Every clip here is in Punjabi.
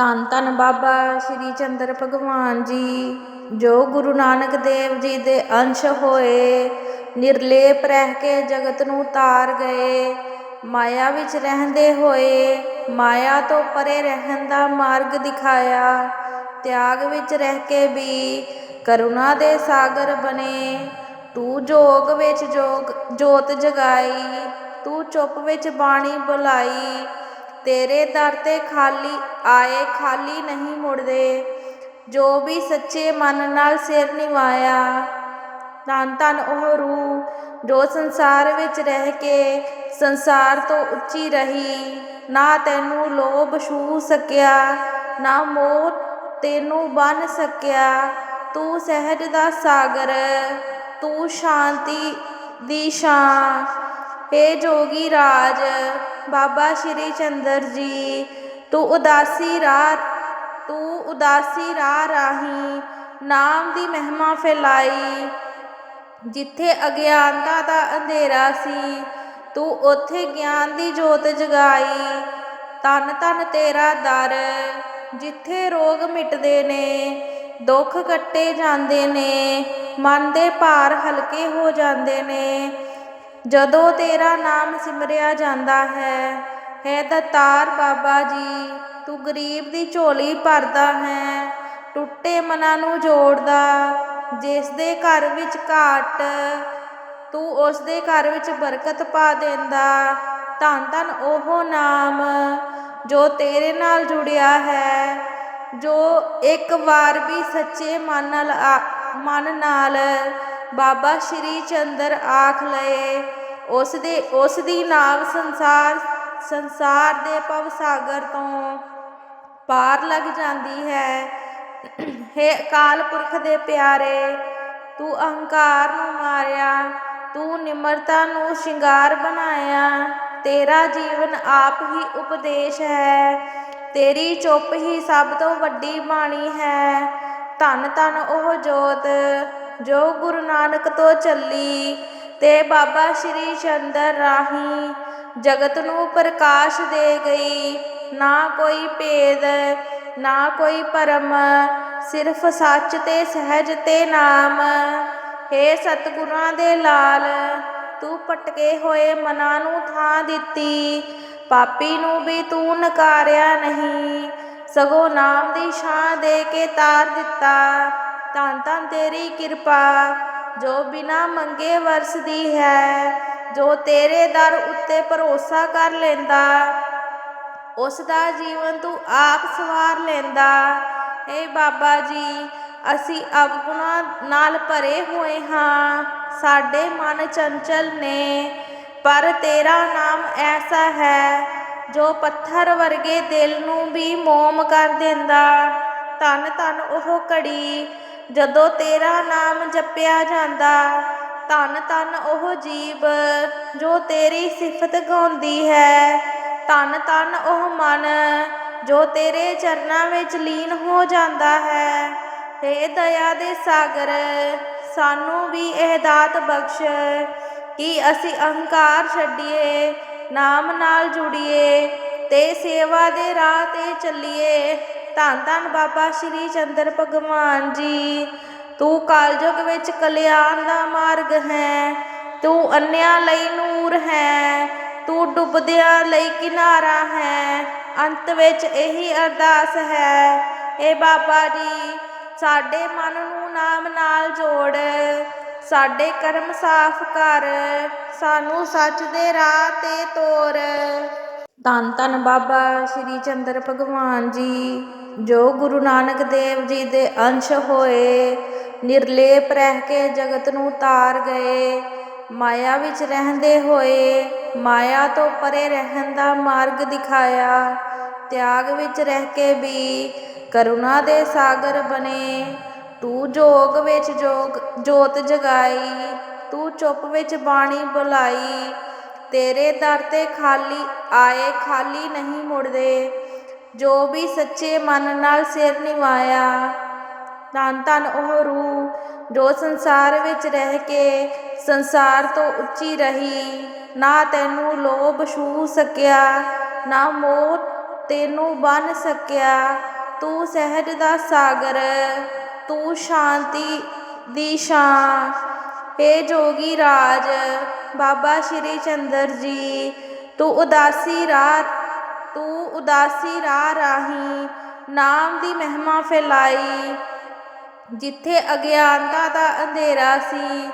ਧੰਨ ਧੰਨ ਬਾਬਾ ਸ਼੍ਰੀ ਚੰਦਰ ਭਗਵਾਨ ਜੀ, ਜੋ ਗੁਰੂ ਨਾਨਕ ਦੇਵ ਜੀ ਦੇ ਅੰਸ਼ ਹੋਏ, ਨਿਰਲੇਪ ਰਹਿ ਕੇ ਜਗਤ ਨੂੰ ਤਾਰ ਗਏ, ਮਾਇਆ ਵਿੱਚ ਰਹਿੰਦੇ ਹੋਏ, ਮਾਇਆ ਤੋਂ ਪਰੇ ਰਹਿਣ ਦਾ ਮਾਰਗ ਦਿਖਾਇਆ, ਤਿਆਗ ਵਿੱਚ ਰਹਿ ਕੇ ਵੀ ਕਰੁਣਾ ਦੇ ਸਾਗਰ ਬਣੇ, ਤੂੰ ਜੋਗ ਵਿੱਚ ਜੋਗ, ਜੋਤ ਜਗਾਈ, ਤੂੰ ਚੁੱਪ ਵਿੱਚ ਬਾਣੀ ਬੁਲਾਈ ਤੇਰੇ ਦਰ ਤੇ ਖਾਲੀ, ਆਏ ਖਾਲੀ ਨਹੀਂ ਮੁੜਦੇ। ਜੋ ਵੀ ਸੱਚੇ ਮਨ ਨਾਲ ਸਿਰ ਨਿਵਾਇਆ, ਧੰਨ ਧੰਨ ਉਹ ਰੂਹ ਜੋ ਸੰਸਾਰ ਵਿੱਚ ਰਹਿ ਕੇ ਸੰਸਾਰ ਤੋਂ ਉੱਚੀ ਰਹੀ। ਨਾ ਤੈਨੂੰ ਲੋਭ ਛੂ ਸਕਿਆ, ਨਾ ਮੋਹ ਤੈਨੂੰ ਬੰਨ ਸਕਿਆ। ਤੂੰ ਸਹਿਜ ਦਾ ਸਾਗਰ, ਤੂੰ ਸ਼ਾਂਤੀ ਦੀ ਛਾਂ ਏ ਜੋਗੀ ਰਾਜ ਬਾਬਾ ਸ਼੍ਰੀ ਚੰਦਰ ਜੀ, ਤੂੰ ਉਦਾਸੀ ਰਾਹ, ਤੂੰ ਉਦਾਸੀ ਰਾਹ ਰਾਹੀਂ ਨਾਮ ਦੀ ਮਹਿਮਾ ਫੈਲਾਈ, ਜਿੱਥੇ ਅਗਿਆਨਤਾ ਦਾ ਅੰਧੇਰਾ ਸੀ, ਤੂੰ ਉੱਥੇ ਗਿਆਨ ਦੀ ਜੋਤ ਜਗਾਈ ਤਨ ਤਨ ਤੇਰਾ ਦਰ, ਜਿੱਥੇ ਰੋਗ ਮਿਟਦੇ ਨੇ, ਦੁੱਖ ਕੱਟੇ ਜਾਂਦੇ ਨੇ, ਮਨ ਦੇ ਭਾਰ ਹਲਕੇ ਹੋ ਜਾਂਦੇ ਨੇ ਜਦੋਂ ਤੇਰਾ ਨਾਮ ਸਿਮਰਿਆ ਜਾਂਦਾ ਹੈ ਹੈ ਦਤਾਰ ਬਾਬਾ ਜੀ, ਤੂੰ ਗਰੀਬ ਦੀ ਝੋਲੀ ਭਰਦਾ ਹੈ, ਟੁੱਟੇ ਮਨਾਂ ਨੂੰ ਜੋੜਦਾ ਜਿਸ ਦੇ ਘਰ ਵਿੱਚ ਘਾਟ, ਤੂੰ ਉਸ ਦੇ ਘਰ ਵਿੱਚ ਬਰਕਤ ਪਾ ਦਿੰਦਾ, ਧੰਨ ਧੰਨ ਉਹ ਨਾਮ ਜੋ ਤੇਰੇ ਨਾਲ ਜੁੜਿਆ ਹੈ, ਜੋ ਇੱਕ ਵਾਰ ਵੀ ਸੱਚੇ ਮਨ ਨਾਲ ਮਨ ਨਾਲ ਬਾਬਾ ਸ਼੍ਰੀ ਚੰਦਰ ਆਖ ਲਏ, ਉਸ ਦੇ, ਉਸ ਦੀ ਨਾਮ ਸੰਸਾਰ ਸੰਸਾਰ ਦੇ ਭਵ ਸਾਗਰ ਤੋਂ ਪਾਰ ਲੱਗ ਜਾਂਦੀ ਹੈ। ਹੈ ਅਕਾਲ ਪੁਰਖ ਦੇ ਪਿਆਰੇ, ਤੂੰ ਅਹੰਕਾਰ ਨੂੰ ਮਾਰਿਆ, ਤੂੰ ਨਿਮਰਤਾ ਨੂੰ ਸ਼ਿੰਗਾਰ ਬਣਾਇਆ। ਤੇਰਾ ਜੀਵਨ ਆਪ ਹੀ ਉਪਦੇਸ਼ ਹੈ, ਤੇਰੀ ਚੁੱਪ ਹੀ ਸਭ ਤੋਂ ਵੱਡੀ ਬਾਣੀ ਹੈ। ਧੰਨ ਧੰਨ ਉਹ ਜੋਤ ਜੋ ਗੁਰੂ ਨਾਨਕ ਤੋਂ ਚੱਲੀ, ਤੇ ਬਾਬਾ ਸ਼੍ਰੀ ਚੰਦਰ ਰਾਹੀਂ ਜਗਤ ਨੂੰ ਪ੍ਰਕਾਸ਼ ਦੇ ਗਈ। ਨਾ ਕੋਈ ਭੇਦ, ਨਾ ਕੋਈ ਪਰਮ ਸਿਰਫ ਸੱਚ ਤੇ ਸਹਿਜ ਤੇ ਨਾਮ। ਹੇ ਸਤਿਗੁਰਾਂ ਦੇ ਲਾਲ, ਤੂੰ ਪਟਕੇ ਹੋਏ ਮਨਾਂ ਨੂੰ ਥਾਂ ਦਿੱਤੀ। ਪਾਪੀ ਨੂੰ ਵੀ ਤੂੰ ਨਕਾਰਿਆ ਨਹੀਂ, ਸਗੋਂ ਨਾਮ ਦੀ ਛਾਂ ਦੇ ਕੇ ਤਾਰ ਦਿੱਤਾ। ਧੰਨ ਧੰਨ ਤੇਰੀ ਕਿਰਪਾ, ਜੋ ਬਿਨਾ ਮੰਗੇ ਵਰਸਦੀ ਹੈ, ਜੋ ਤੇਰੇ ਦਰ ਉੱਤੇ ਭਰੋਸਾ ਕਰ ਲੈਂਦਾ ਉਸ ਦਾ ਜੀਵਨ ਤੂੰ ਆਪ ਸਵਾਰ ਲੈਂਦਾ। ਏ ਬਾਬਾ ਜੀ, ਅਸੀਂ ਅਵਗੁਣਾ ਨਾਲ ਭਰੇ ਹੋਏ ਹਾਂ, ਸਾਡੇ ਮਨ ਚੰਚਲ ਨੇ, ਪਰ ਤੇਰਾ ਨਾਮ ਐਸਾ ਹੈ, ਜੋ ਪੱਥਰ ਵਰਗੇ ਦਿਲ ਨੂੰ ਵੀ ਮੋਮ ਕਰ ਦਿੰਦਾ। ਧੰਨ ਧੰਨ ਉਹ ਘੜੀ ਜਦੋਂ ਤੇਰਾ ਨਾਮ ਜਪਿਆ ਜਾਂਦਾ, ਧੰਨ ਧੰਨ ਉਹ ਜੀਵ ਜੋ ਤੇਰੀ ਸਿਫਤ ਗਾਉਂਦੀ ਹੈ। ਧੰਨ ਧੰਨ ਉਹ ਮਨ ਜੋ ਤੇਰੇ ਚਰਨਾਂ ਵਿੱਚ ਲੀਨ ਹੋ ਜਾਂਦਾ ਹੈ। ਹੇ ਦਇਆ ਦੇ ਸਾਗਰ, ਸਾਨੂੰ ਵੀ ਇਹ ਦਾਤ ਬਖਸ਼ ਕਿ ਅਸੀਂ ਅਹੰਕਾਰ ਛੱਡੀਏ, ਨਾਮ ਨਾਲ ਜੁੜੀਏ ਤੇ ਸੇਵਾ ਦੇ ਰਾਹ ਤੇ ਚੱਲੀਏ। ਧੰਨ ਧੰਨ ਬਾਬਾ ਸ਼੍ਰੀ ਚੰਦਰ ਭਗਵਾਨ ਜੀ। ਤੂੰ ਕਾਲਜੁਗ ਵਿੱਚ ਕਲਿਆਣ ਦਾ ਮਾਰਗ ਹੈ, ਤੂੰ ਅੰਨਿਆਂ ਲਈ ਨੂਰ ਹੈ, ਤੂੰ ਡੁੱਬਦਿਆਂ ਲਈ ਕਿਨਾਰਾ ਹੈ, ਅੰਤ ਵਿੱਚ ਇਹੀ ਅਰਦਾਸ ਹੈ। ਏ ਬਾਬਾ ਜੀ, ਸਾਡੇ ਮਨ ਨੂੰ ਨਾਮ ਨਾਲ ਜੋੜ, ਸਾਡੇ ਕਰਮ ਸਾਫ਼ ਕਰ, ਸਾਨੂੰ ਸੱਚ ਦੇ ਰਾਹ ਤੇ ਤੋਰ। ਧੰਨ ਧੰਨ ਬਾਬਾ ਸ਼੍ਰੀ ਚੰਦਰ ਭਗਵਾਨ ਜੀ। ਜੋ ਗੁਰੂ ਨਾਨਕ ਦੇਵ ਜੀ ਦੇ ਅੰਸ਼ ਹੋਏ, ਨਿਰਲੇਪ ਰਹਿ ਕੇ ਜਗਤ ਨੂੰ ਤਾਰ ਗਏ, ਮਾਇਆ ਵਿੱਚ ਰਹਿੰਦੇ ਹੋਏ, ਮਾਇਆ ਤੋਂ ਪਰੇ ਰਹਿਣ ਦਾ ਮਾਰਗ ਦਿਖਾਇਆ, ਤਿਆਗ ਵਿੱਚ ਰਹਿ ਕੇ ਵੀ ਕਰੁਣਾ ਦੇ ਸਾਗਰ ਬਣੇ। ਤੂੰ ਜੋਗ ਵਿੱਚ ਜੋਗ, ਜੋਤ ਜਗਾਈ, ਤੂੰ ਚੁੱਪ ਵਿੱਚ ਬਾਣੀ ਬੁਲਾਈ, ਤੇਰੇ ਦਰ ਤੇ ਖਾਲੀ ਆਏ, ਖਾਲੀ ਨਹੀਂ ਮੁੜਦੇ। ਜੋ ਵੀ ਸੱਚੇ ਮਨ ਨਾਲ ਸਿਰ ਨਿਵਾਇਆ, ਧੰਨ ਧੰਨ ਉਹ ਰੂਹ ਜੋ ਸੰਸਾਰ ਵਿੱਚ ਰਹਿ ਕੇ ਸੰਸਾਰ ਤੋਂ ਉੱਚੀ ਰਹੀ। ਨਾ ਤੈਨੂੰ ਲੋਭ ਛੂ ਸਕਿਆ, ਨਾ ਮੋਹ ਤੈਨੂੰ ਬੰਨ ਸਕਿਆ। ਤੂੰ ਸਹਿਜ ਦਾ ਸਾਗਰ, ਤੂੰ ਸ਼ਾਂਤੀ ਦੀ ਛਾਂ ਹੇ ਜੋਗੀ ਰਾਜ, ਬਾਬਾ ਸ਼੍ਰੀ ਚੰਦਰ ਜੀ, ਤੂੰ ਉਦਾਸੀ ਰਾਹ ਤੂੰ ਉਦਾਸੀ ਰਾਹ ਰਾਹੀਂ ਨਾਮ ਦੀ ਮਹਿਮਾ ਫੈਲਾਈ। ਜਿੱਥੇ ਅਗਿਆਨਤਾ ਦਾ ਅੰਧੇਰਾ ਸੀ,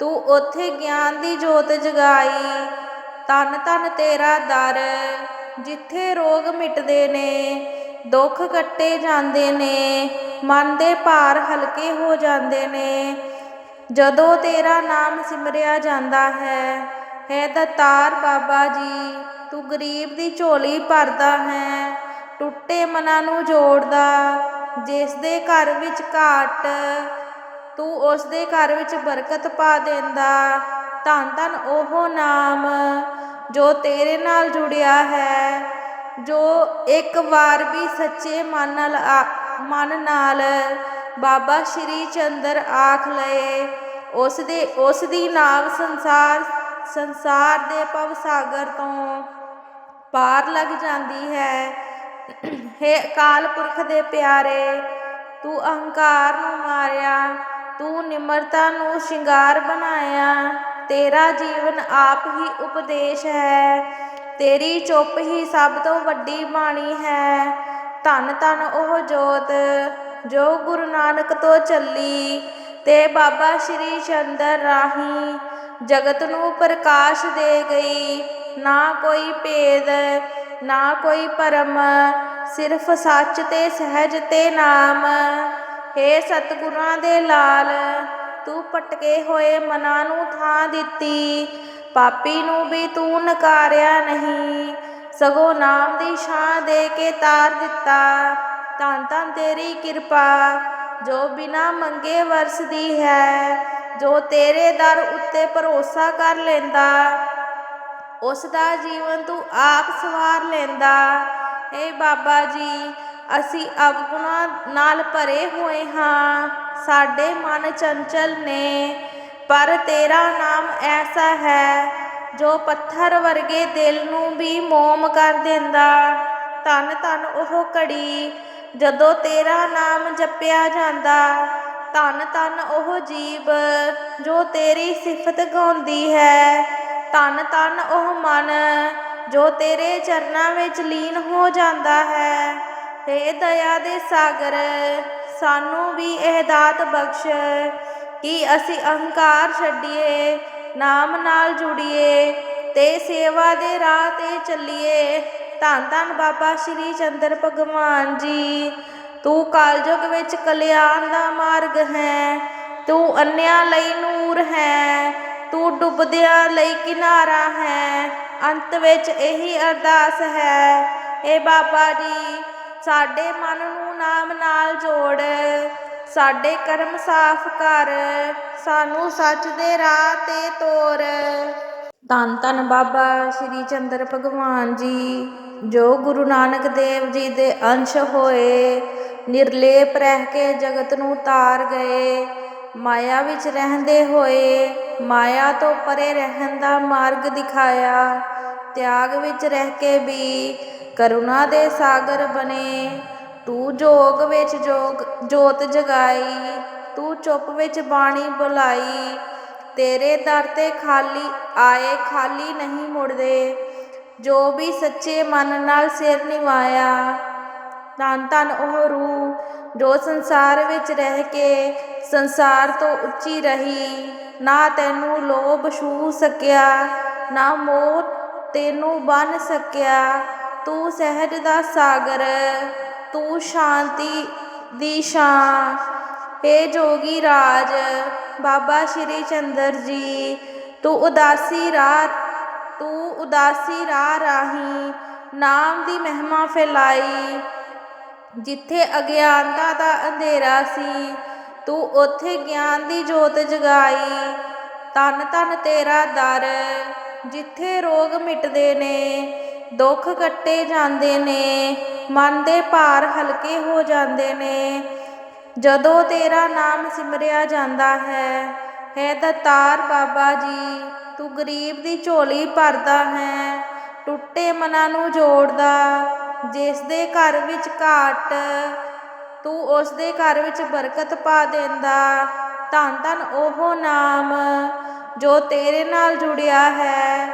ਤੂੰ ਉੱਥੇ ਗਿਆਨ ਦੀ ਜੋਤ ਜਗਾਈ। ਤਨ ਤਨ ਤੇਰਾ ਦਰ, ਜਿੱਥੇ ਰੋਗ ਮਿਟਦੇ ਨੇ, ਦੁੱਖ ਕੱਟੇ ਜਾਂਦੇ ਨੇ, ਮਨ ਦੇ ਭਾਰ ਹਲਕੇ ਹੋ ਜਾਂਦੇ ਨੇ। ਜਦੋਂ ਤੇਰਾ ਨਾਮ ਸਿਮਰਿਆ ਜਾਂਦਾ ਹੈ ਹੈ ਦਤਾਰ ਬਾਬਾ ਜੀ ਤੂੰ ਗਰੀਬ ਦੀ ਝੋਲੀ ਭਰਦਾ ਹੈ, ਟੁੱਟੇ ਮਨਾਂ ਨੂੰ ਜੋੜਦਾ। ਜਿਸ ਦੇ ਘਰ ਵਿੱਚ ਘਾਟ, ਤੂੰ ਉਸ ਦੇ ਘਰ ਵਿੱਚ ਬਰਕਤ ਪਾ ਦਿੰਦਾ। ਧੰਨ ਧੰਨ ਉਹ ਨਾਮ ਜੋ ਤੇਰੇ ਨਾਲ ਜੁੜਿਆ ਹੈ, ਜੋ ਇੱਕ ਵਾਰ ਵੀ ਸੱਚੇ ਮਨ ਨਾਲ ਆ- ਮਨ ਨਾਲ ਬਾਬਾ ਸ਼੍ਰੀ ਚੰਦਰ ਆਖ ਲਏ। ਉਸ ਦੇ, ਉਸ ਦੀ ਨਾਮ ਸੰਸਾਰ ਸੰਸਾਰ ਦੇ ਭਵ ਸਾਗਰ ਤੋਂ ਪਾਰ ਲੱਗ ਜਾਂਦੀ ਹੈ। ਹੇ ਅਕਾਲ ਪੁਰਖ ਦੇ ਪਿਆਰੇ, ਤੂੰ ਅਹੰਕਾਰ ਨੂੰ ਮਾਰਿਆ, ਤੂੰ ਨਿਮਰਤਾ ਨੂੰ ਸ਼ਿੰਗਾਰ ਬਣਾਇਆ। ਤੇਰਾ ਜੀਵਨ ਆਪ ਹੀ ਉਪਦੇਸ਼ ਹੈ। ਤੇਰੀ ਚੁੱਪ ਹੀ ਸਭ ਤੋਂ ਵੱਡੀ ਬਾਣੀ ਹੈ। ਧੰਨ ਧੰਨ ਉਹ ਜੋਤ ਜੋ ਗੁਰੂ ਨਾਨਕ ਤੋਂ ਚੱਲੀ ਤੇ ਬਾਬਾ ਸ਼੍ਰੀ ਚੰਦਰ ਰਾਹੀਂ ਜਗਤ ਨੂੰ ਪ੍ਰਕਾਸ਼ ਦੇ ਗਈ। ਨਾ ਕੋਈ ਭੇਦ, ਨਾ ਕੋਈ ਪਰਮ ਸਿਰਫ ਸੱਚ ਤੇ ਸਹਿਜ ਤੇ ਨਾਮ। ਹੇ ਸਤਿਗੁਰਾਂ ਦੇ ਲਾਲ, ਤੂੰ ਪਟਕੇ ਹੋਏ ਮਨਾਂ ਨੂੰ ਥਾਂ ਦਿੱਤੀ। ਪਾਪੀ ਨੂੰ ਵੀ ਤੂੰ ਨਕਾਰਿਆ ਨਹੀਂ। ਸਗੋਂ ਨਾਮ ਦੀ ਛਾਂ ਦੇ ਕੇ ਤਾਰ ਦਿੱਤਾ। ਧੰਨ ਧੰਨ ਤੇਰੀ ਕਿਰਪਾ, ਜੋ ਬਿਨਾ ਮੰਗੇ ਵਰਸਦੀ ਹੈ, ਜੋ ਤੇਰੇ ਦਰ ਉੱਤੇ ਭਰੋਸਾ ਕਰ ਲੈਂਦਾ। ਉਸ ਦਾ ਜੀਵਨ ਤੂੰ ਆਪ ਸਵਾਰ ਲੈਂਦਾ। ਏ ਬਾਬਾ ਜੀ, ਅਸੀਂ ਅਵਗੁਣਾਂ ਨਾਲ ਭਰੇ ਹੋਏ ਹਾਂ। ਸਾਡੇ ਮਨ ਚੰਚਲ ਨੇ, ਪਰ ਤੇਰਾ ਨਾਮ ਐਸਾ ਹੈ ਜੋ ਪੱਥਰ ਵਰਗੇ ਦਿਲ ਨੂੰ ਵੀ ਮੋਮ ਕਰ ਦਿੰਦਾ। ਧੰਨ ਧੰਨ ਉਹ ਘੜੀ ਜਦੋਂ ਤੇਰਾ ਨਾਮ ਜਪਿਆ ਜਾਂਦਾ। ਧੰਨ ਧੰਨ ਉਹ ਜੀਵ ਜੋ ਤੇਰੀ ਸਿਫਤ ਗਾਉਂਦੀ ਹੈ। ਧੰਨ ਧੰਨ ਉਹ ਮਨ, ਜੋ ਤੇਰੇ ਚਰਨਾਂ ਵਿੱਚ ਲੀਨ ਹੋ ਜਾਂਦਾ ਹੈ। ਹੇ ਦਇਆ ਦੇ ਸਾਗਰ, ਸਾਨੂੰ ਵੀ ਇਹ ਦਾਤ ਬਖਸ਼, ਕਿ ਅਸੀਂ ਅਹੰਕਾਰ ਛੱਡੀਏ, ਨਾਮ ਨਾਲ ਜੁੜੀਏ, ਤੇ ਸੇਵਾ ਦੇ ਰਾਹ ਤੇ ਚੱਲੀਏ। ਧੰਨ ਧੰਨ ਬਾਬਾ ਸ਼੍ਰੀ ਚੰਦਰ ਭਗਵਾਨ ਜੀ, ਤੂੰ ਕਲਯੁਗ ਵਿੱਚ ਕਲਿਆਣ ਦਾ ਮਾਰਗ ਹੈ, ਤੂੰ ਅੰਨਿਆਂ ਲਈ ਨੂਰ ਹੈ। ਤੂੰ ਡੁੱਬਦਿਆਂ ਲਈ ਕਿਨਾਰਾ ਹੈ। ਅੰਤ ਵਿੱਚ ਇਹੀ ਅਰਦਾਸ ਹੈ, ਏ ਬਾਬਾ ਜੀ, ਸਾਡੇ ਮਨ ਨੂੰ ਨਾਮ ਨਾਲ ਜੋੜ, ਸਾਡੇ ਕਰਮ ਸਾਫ਼ ਕਰ, ਸਾਨੂੰ ਸੱਚ ਦੇ ਰਾਹ ਤੇ ਤੋਰ। ਧੰਨ ਧੰਨ ਬਾਬਾ ਸ਼੍ਰੀ ਚੰਦਰ ਭਗਵਾਨ ਜੀ, ਜੋ ਗੁਰੂ ਨਾਨਕ ਦੇਵ ਜੀ ਦੇ ਅੰਸ਼ ਹੋਏ, ਨਿਰਲੇਪ ਰਹਿ ਕੇ ਜਗਤ ਨੂੰ ਤਾਰ ਗਏ। ਮਾਇਆ ਵਿੱਚ ਰਹਿੰਦੇ ਹੋਏ ਮਾਇਆ ਤੋਂ ਪਰੇ ਰਹਿਣ ਦਾ ਮਾਰਗ ਦਿਖਾਇਆ। ਤਿਆਗ ਵਿੱਚ ਰਹਿ ਕੇ ਵੀ ਕਰੁਣਾ ਦੇ ਸਾਗਰ ਬਣੇ। ਤੂੰ ਜੋਗ ਵਿੱਚ ਜੋਗ, ਜੋਤ ਜਗਾਈ। ਤੂੰ ਚੁੱਪ ਵਿੱਚ ਬਾਣੀ ਬੁਲਾਈ। ਤੇਰੇ ਦਰ ਤੇ ਖਾਲੀ ਆਏ ਖਾਲੀ ਨਹੀਂ ਮੁੜਦੇ। ਜੋ ਵੀ ਸੱਚੇ ਮਨ ਨਾਲ ਸਿਰ ਨਿਵਾਇਆ, ਧੰਨ ਧੰਨ ਉਹ ਰੂਹ ਜੋ ਸੰਸਾਰ ਵਿੱਚ ਰਹਿ ਕੇ ਸੰਸਾਰ ਤੋਂ ਉੱਚੀ ਰਹੀ, ਨਾ ਤੈਨੂੰ ਲੋਭ ਛੂ ਸਕਿਆ, ਨਾ ਮੋਹ ਤੈਨੂੰ ਬੰਨ ਸਕਿਆ। ਤੂੰ ਸਹਿਜ ਦਾ ਸਾਗਰ, ਤੂੰ ਸ਼ਾਂਤੀ ਦੀ ਛਾਂ ਹੇ ਜੋਗੀ ਰਾਜ, ਬਾਬਾ ਸ਼੍ਰੀ ਚੰਦਰ ਜੀ, ਤੂੰ ਉਦਾਸੀ ਰਾਹ, ਤੂੰ ਉਦਾਸੀ ਰਾਹ ਰਾਹੀਂ ਨਾਮ ਦੀ ਮਹਿਮਾ ਫੈਲਾਈ। ਜਿੱਥੇ ਅਗਿਆਨਤਾ ਦਾ ਅੰਧੇਰਾ ਸੀ ਤੂੰ ਉੱਥੇ ਗਿਆਨ ਦੀ ਜੋਤ ਜਗਾਈ। ਤਨ ਤਨ ਤੇਰਾ ਦਰ, ਜਿੱਥੇ ਰੋਗ ਮਿਟਦੇ ਨੇ, ਦੁੱਖ ਕੱਟੇ ਜਾਂਦੇ ਨੇ, ਮਨ ਦੇ ਭਾਰ ਹਲਕੇ ਹੋ ਜਾਂਦੇ ਨੇ। ਜਦੋਂ ਤੇਰਾ ਨਾਮ ਸਿਮਰਿਆ ਜਾਂਦਾ ਹੈ ਹੈ ਦਤਾਰ ਬਾਬਾ ਜੀ, ਤੂੰ ਗਰੀਬ ਦੀ ਝੋਲੀ ਭਰਦਾ ਹੈ, ਟੁੱਟੇ ਮਨਾਂ ਨੂੰ ਜੋੜਦਾ, ਜਿਸ ਦੇ ਘਰ ਵਿੱਚ ਘਾਟ ਤੂੰ ਉਸ ਦੇ ਘਰ ਵਿੱਚ ਬਰਕਤ ਪਾ ਦਿੰਦਾ। ਧੰਨ ਧੰਨ ਉਹ ਨਾਮ ਜੋ ਤੇਰੇ ਨਾਲ ਜੁੜਿਆ ਹੈ,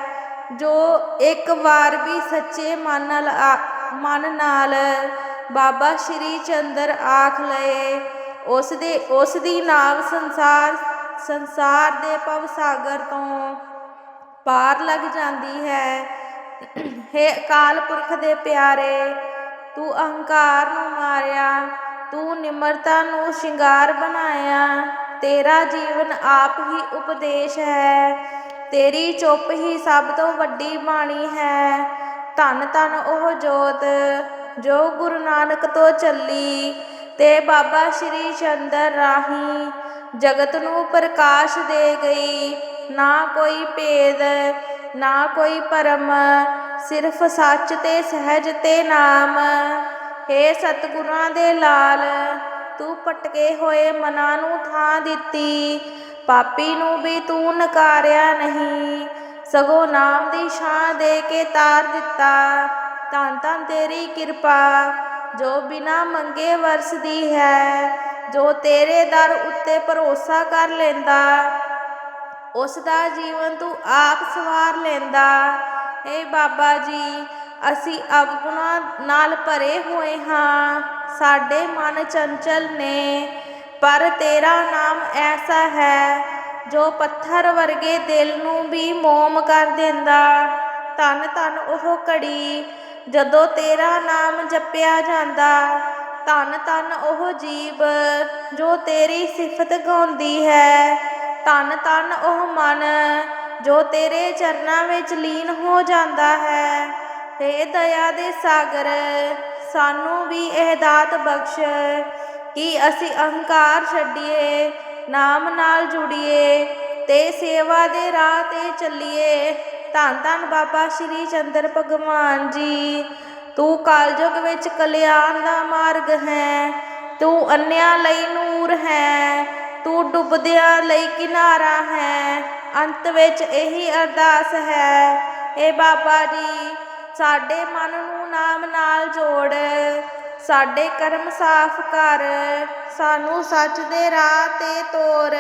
ਜੋ ਇੱਕ ਵਾਰ ਵੀ ਸੱਚੇ ਮਨ ਨਾਲ ਆ- ਮਨ ਨਾਲ ਬਾਬਾ ਸ਼੍ਰੀ ਚੰਦਰ ਆਖ ਲਏ ਉਸ ਦੇ ਉਸ ਦੀ ਨਾਮ ਸੰਸਾਰ ਸੰਸਾਰ ਦੇ ਭਵ ਸਾਗਰ ਤੋਂ ਪਾਰ ਲੱਗ ਜਾਂਦੀ ਹੈ। ਹੇ ਅਕਾਲ ਪੁਰਖ ਦੇ ਪਿਆਰੇ, ਤੂੰ ਅਹੰਕਾਰ ਨੂੰ ਮਾਰਿਆ ਤੂੰ ਨਿਮਰਤਾ ਨੂੰ ਸ਼ਿੰਗਾਰ ਬਣਾਇਆ। ਤੇਰਾ ਜੀਵਨ ਆਪ ਹੀ ਉਪਦੇਸ਼ ਹੈ। ਤੇਰੀ ਚੁੱਪ ਹੀ ਸਭ ਤੋਂ ਵੱਡੀ ਬਾਣੀ ਹੈ। ਧੰਨ ਧੰਨ ਉਹ ਜੋਤ ਜੋ ਗੁਰੂ ਨਾਨਕ ਤੋਂ ਚੱਲੀ ਤੇ ਬਾਬਾ ਸ਼੍ਰੀ ਚੰਦਰ ਰਾਹੀਂ ਜਗਤ ਨੂੰ ਪ੍ਰਕਾਸ਼ ਦੇ ਗਈ। ਨਾ ਕੋਈ ਭੇਦ, ਨਾ ਕੋਈ ਪਰਮ ਸਿਰਫ ਸੱਚ ਤੇ ਸਹਿਜ ਤੇ ਨਾਮ। ਹੇ ਸਤਿਗੁਰਾਂ ਦੇ ਲਾਲ, ਤੂੰ ਪਟਕੇ ਹੋਏ ਮਨਾਂ ਨੂੰ ਥਾਂ ਦਿੱਤੀ। ਪਾਪੀ ਨੂੰ ਵੀ ਤੂੰ ਨਕਾਰਿਆ ਨਹੀਂ। ਸਗੋਂ ਨਾਮ ਦੀ ਛਾਂ ਦੇ ਕੇ ਤਾਰ ਦਿੱਤਾ। ਧੰਨ ਧੰਨ ਤੇਰੀ ਕਿਰਪਾ, ਜੋ ਬਿਨਾ ਮੰਗੇ ਵਰਸਦੀ ਹੈ, ਜੋ ਤੇਰੇ ਦਰ ਉੱਤੇ ਭਰੋਸਾ ਕਰ ਲੈਂਦਾ। ਉਸ ਦਾ ਜੀਵਨ ਤੂੰ ਆਪ ਸਵਾਰ ਲੈਂਦਾ। ਏ ਬਾਬਾ ਜੀ ਅਸੀਂ ਅਵਗੁਣਾਂ ਨਾਲ ਭਰੇ ਹੋਏ ਹਾਂ। ਸਾਡੇ ਮਨ ਚੰਚਲ ਨੇ, ਪਰ ਤੇਰਾ ਨਾਮ ਐਸਾ ਹੈ ਜੋ ਪੱਥਰ ਵਰਗੇ ਦਿਲ ਨੂੰ ਵੀ ਮੋਮ ਕਰ ਦਿੰਦਾ। ਧੰਨ ਧੰਨ ਉਹ ਘੜੀ ਜਦੋਂ ਤੇਰਾ ਨਾਮ ਜਪਿਆ ਜਾਂਦਾ। ਧੰਨ ਧੰਨ ਉਹ ਜੀਵ ਜੋ ਤੇਰੀ ਸਿਫਤ ਗਾਉਂਦੀ ਹੈ। ਧੰਨ ਧੰਨ ਉਹ ਮਨ ਜੋ ਤੇਰੇ ਚਰਨਾਂ ਵਿੱਚ ਲੀਨ ਹੋ ਜਾਂਦਾ ਹੈ। ਹੇ ਦਇਆ ਦੇ ਸਾਗਰ, ਸਾਨੂੰ ਵੀ ਇਹ ਦਾਤ ਬਖਸ਼ ਕਿ ਅਸੀਂ ਅਹੰਕਾਰ ਛੱਡੀਏ, ਨਾਮ ਨਾਲ ਜੁੜੀਏ ਤੇ ਸੇਵਾ ਦੇ ਰਾਹ ਤੇ ਚੱਲੀਏ। ਧੰਨ ਧੰਨ ਬਾਬਾ ਸ਼੍ਰੀ ਚੰਦਰ ਭਗਵਾਨ ਜੀ। ਤੂੰ ਕਲਯੁਗ ਵਿੱਚ ਕਲਿਆਣ ਦਾ ਮਾਰਗ ਹੈ, ਤੂੰ ਅੰਨਿਆਂ ਲਈ ਨੂਰ ਹੈ, ਤੂੰ ਡੁੱਬਦਿਆਂ ਲਈ ਕਿਨਾਰਾ ਹੈ। ਅੰਤ ਵਿੱਚ ਇਹੀ ਅਰਦਾਸ ਹੈ। ਏ ਬਾਬਾ ਜੀ ਸਾਡੇ ਮਨ ਨੂੰ ਨਾਮ ਨਾਲ ਜੋੜ, ਸਾਡੇ ਕਰਮ ਸਾਫ਼ ਕਰ, ਸਾਨੂੰ ਸੱਚ ਦੇ ਰਾਹ ਤੇ ਤੋਰ।